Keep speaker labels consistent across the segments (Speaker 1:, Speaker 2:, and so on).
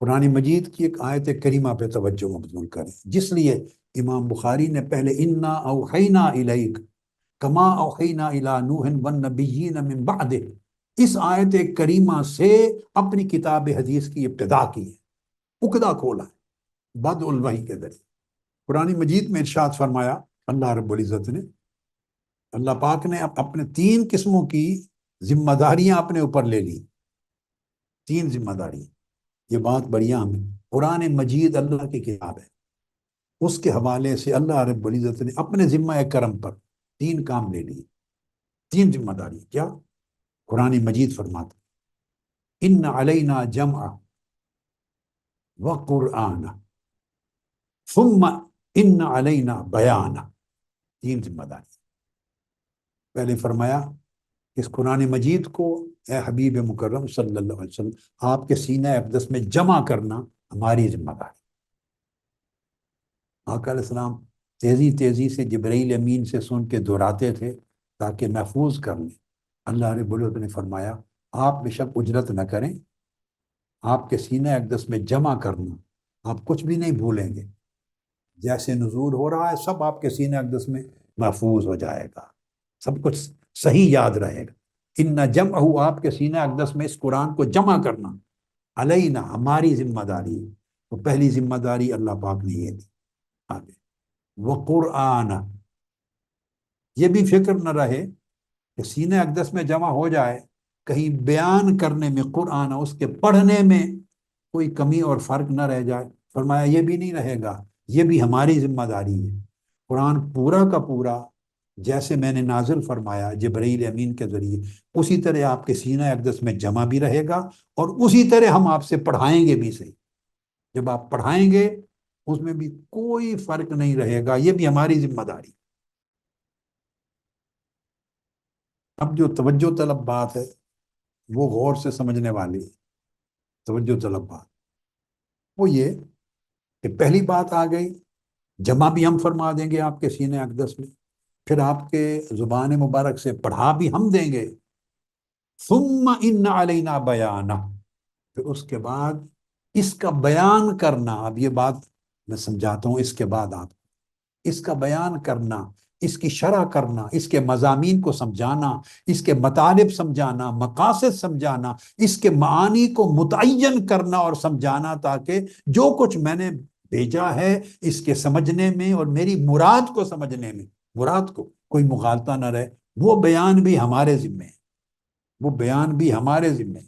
Speaker 1: قرآن مجید کی ایک آیت کریمہ پہ توجہ مبذول کریں۔ جس لیے امام بخاری نے پہلے انا اوحینا الیک کما اوحینا الی نوح والنبیین من بعد اس آیت کریمہ سے اپنی کتاب حدیث کی ابتدا کی ہے۔ اقدا کھولا ہے بد الوحی کے ذریعے۔ قرآن مجید میں ارشاد فرمایا، اللہ رب العزت نے، اللہ پاک نے اپنے تین قسموں کی ذمہ داریاں اپنے اوپر لے لی تین ذمہ داریاں۔ یہ بات بڑھیا ہمیں قرآن مجید اللہ کی کتاب ہے۔ اس کے حوالے سے اللہ رب العزت نے اپنے ذمہ کرم پر تین کام لے لیے۔ تین ذمہ داری کیا؟ قرآن مجید فرماتا ان علینا جمع و قرآن ثم ان علینا بیان تین ذمہ داری پہلے فرمایا اس قرآن مجید کو، اے حبیب مکرم صلی اللہ علیہ وسلم، آپ کے سینہ اقدس میں جمع کرنا ہماری ذمہ داری۔ آقا علیہ السلام تیزی تیزی سے جبرائیل امین سے سن کے دہراتے تھے تاکہ محفوظ کر لیں۔ اللہ رب العزت نے فرمایا، آپ بے شک اجرت نہ کریں، آپ کے سینہ اقدس میں جمع کرنا آپ کچھ بھی نہیں بھولیں گے۔ جیسے نزول ہو رہا ہے، سب آپ کے سینہ اقدس میں محفوظ ہو جائے گا۔ سب کچھ صحیح یاد رہے گا۔ ان نہ جمع ہو آپ کے سینہ اقدس میں اس قرآن کو جمع کرنا علیہ ہماری ذمہ داری ہے۔ تو پہلی ذمہ داری اللہ پاک نے یہ دی۔ آگے وہ قرآن، یہ بھی فکر نہ رہے کہ سینہ اقدس میں جمع ہو جائے، کہیں بیان کرنے میں قرآن اس کے پڑھنے میں کوئی کمی اور فرق نہ رہ جائے۔ فرمایا، یہ بھی نہیں رہے گا، یہ بھی ہماری ذمہ داری ہے۔ قرآن پورا کا پورا جیسے میں نے نازل فرمایا جبرائیل امین کے ذریعے، اسی طرح آپ کے سینہ اقدس میں جمع بھی رہے گا اور اسی طرح ہم آپ سے پڑھائیں گے بھی صحیح۔ جب آپ پڑھائیں گے، اس میں بھی کوئی فرق نہیں رہے گا، یہ بھی ہماری ذمہ داری۔ اب جو توجہ طلب بات ہے، وہ غور سے سمجھنے والی توجہ طلب بات۔ وہ یہ کہ پہلی بات آ گئی، جمع بھی ہم فرما دیں گے آپ کے سینے اقدس میں۔ پھر آپ کے زبان مبارک سے پڑھا بھی ہم دیں گے۔ ثم ان علینا بیانہ۔ پھر اس کے بعد اس کا بیان کرنا۔ اب یہ بات میں سمجھاتا ہوں، اس کے بعد آپ۔ اس کا بیان کرنا، اس کی شرح کرنا، اس کے مضامین کو سمجھانا، اس کے مطالب سمجھانا، مقاصد سمجھانا، اس کے معانی کو متعین کرنا اور سمجھانا تاکہ جو کچھ میں نے بھیجا ہے اس کے سمجھنے میں اور میری مراد کو سمجھنے میں۔ مراد کو کوئی مغالطہ نہ رہے، وہ بیان بھی ہمارے ذمے ہے۔ وہ بیان بھی ہمارے ذمے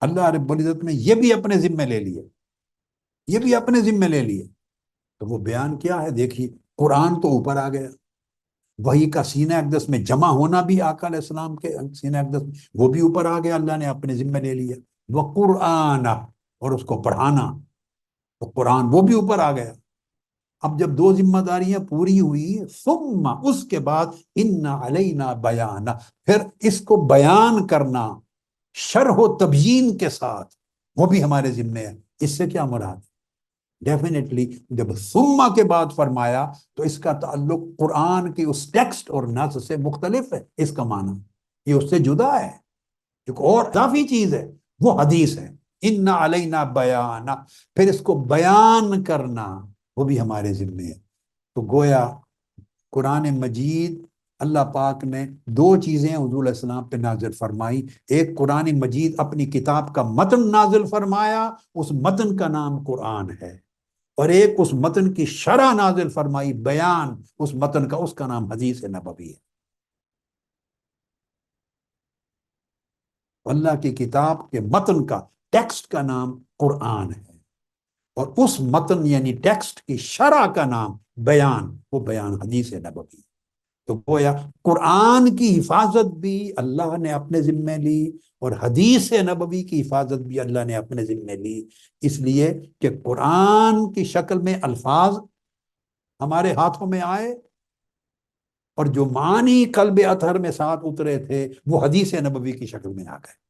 Speaker 1: اللہ رب العزت نے یہ بھی اپنے ذمے لے لیے۔ یہ بھی اپنے ذمے لے لیے۔ تو وہ بیان کیا ہے؟ دیکھیے، قرآن تو اوپر آ گیا۔ وہی کا سینہ اقدس میں جمع ہونا بھی آقا علیہ السلام کے سینہ اقدس میں، وہ بھی اوپر آ گیا۔ اللہ نے اپنے ذمے لے لیا۔ وہ قرآن اور اس کو پڑھانا۔ تو قرآن وہ بھی اوپر آ گیا۔ اب جب دو ذمہ داریاں پوری ہوئی، ثم اس کے بعد ان علینا بیان پھر اس کو بیان کرنا، شرح و تبیین کے ساتھ، وہ بھی ہمارے ذمے ہے۔ اس سے کیا مراد؟ ڈیفینیٹلی جب ثم کے بعد فرمایا، تو اس کا تعلق قرآن کی اس ٹیکسٹ اور نص سے مختلف ہے۔ اس کا معنی، یہ اس سے جدا ہے۔ جو اور اضافی چیز ہے، وہ حدیث ہے۔ ان علینا بیان پھر اس کو بیان کرنا وہ بھی ہمارے ذمے ہے۔ تو گویا قرآن مجید اللہ پاک نے دو چیزیں حضور علیہ السلام پہ نازل فرمائی۔ ایک قرآن مجید اپنی کتاب کا متن نازل فرمایا، اس متن کا نام قرآن ہے۔ اور ایک اس متن کی شرح نازل فرمائی، بیان اس متن کا، اس کا نام حدیث نبوی ہے۔ اللہ کی کتاب کے متن کا، ٹیکسٹ کا نام قرآن ہے۔ اور اس متن یعنی ٹیکسٹ کی شرح کا نام بیان، وہ بیان حدیث نبوی تو گویا قرآن کی حفاظت بھی اللہ نے اپنے ذمے لی اور حدیث نبوی کی حفاظت بھی اللہ نے اپنے ذمے لی۔ اس لیے کہ قرآن کی شکل میں الفاظ ہمارے ہاتھوں میں آئے اور جو معنی قلب اطہر میں ساتھ اترے تھے، وہ حدیث نبوی کی شکل میں آ گئے۔